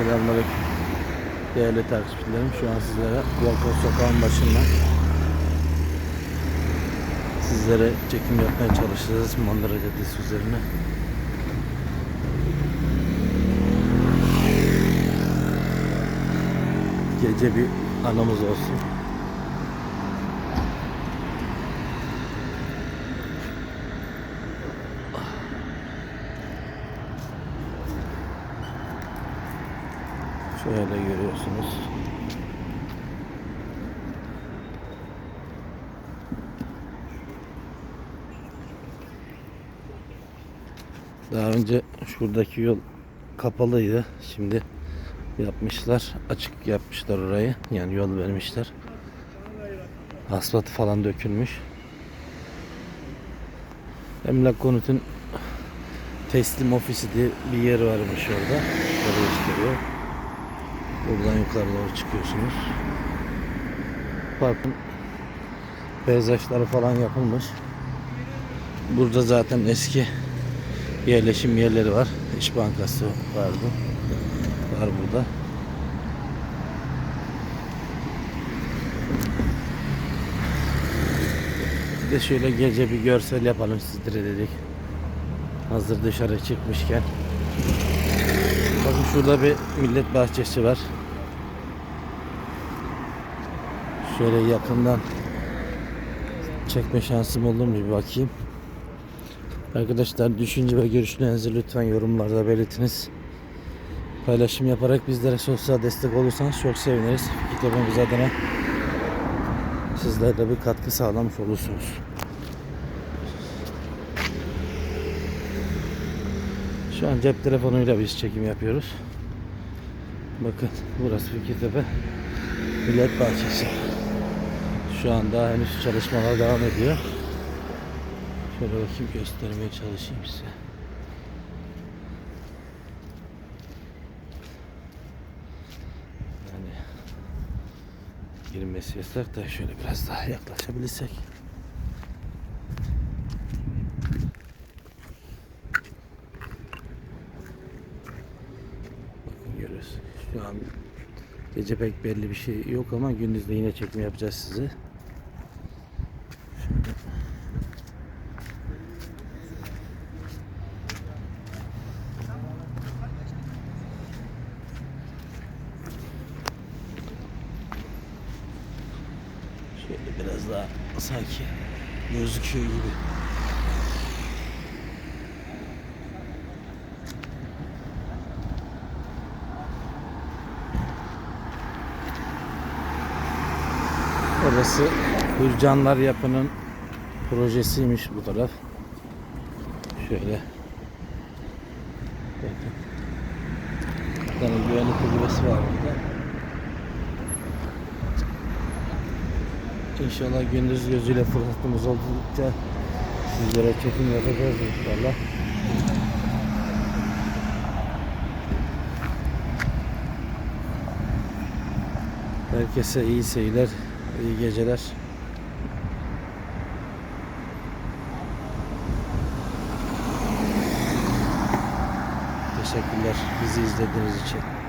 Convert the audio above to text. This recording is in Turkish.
Selamünaleyküm. Değerli takipçilerim şu an sizlere Volkan Sokağı'nın başından sizlere çekim yapmaya çalışacağız Mandıra Caddesi üzerine. Gece bir anımız olsun. Şöyle görüyorsunuz. Daha önce şuradaki yol kapalıydı. Şimdi yapmışlar. Açık yapmışlar orayı. Yani yol vermişler. Asfalt falan dökülmüş. Emlak konutun teslim ofisi diye bir yer varmış orada. Orayı gösteriyor. Buradan yukarı doğru çıkıyorsunuz. Parkın peyzajları falan yapılmış. Burada zaten eski yerleşim yerleri var. İş Bankası vardı. Var burada. Bir de şöyle gece bir görsel yapalım sizlere dedik. Hazır dışarı çıkmışken. Bakın şurada bir millet bahçesi var. Şöyle yakından çekme şansım olur mu bir bakayım. Arkadaşlar düşünce ve görüşlerinizi lütfen yorumlarda belirtiniz. Paylaşım yaparak bizlere sosyal destek olursanız çok seviniriz. Kitabımız adına sizler de bir katkı sağlamış olursunuz. Şu an cep telefonuyla biz çekim yapıyoruz. Bakın burası Fikirtepe Millet Bahçesi. Şu anda henüz çalışmalar devam ediyor. Şöyle bakayım göstermeye çalışayım size. Yani girmesi yasak da şöyle biraz daha yaklaşabilirsek. Görüyoruz. Şu an gece pek belli bir şey yok ama gündüz de yine çekim yapacağız size. Şöyle biraz daha sanki gözüküyor gibi. Orası Hürcanlar Yapı'nın projesiymiş bu taraf. Şöyle. Bakın. Bir tane güvenlik kulübesi var burada. İnşallah gündüz gözüyle fırsatımız oldukça sizlere çekim yapacağız inşallah. Herkese iyi seyirler, iyi geceler. Teşekkürler bizi izlediğiniz için.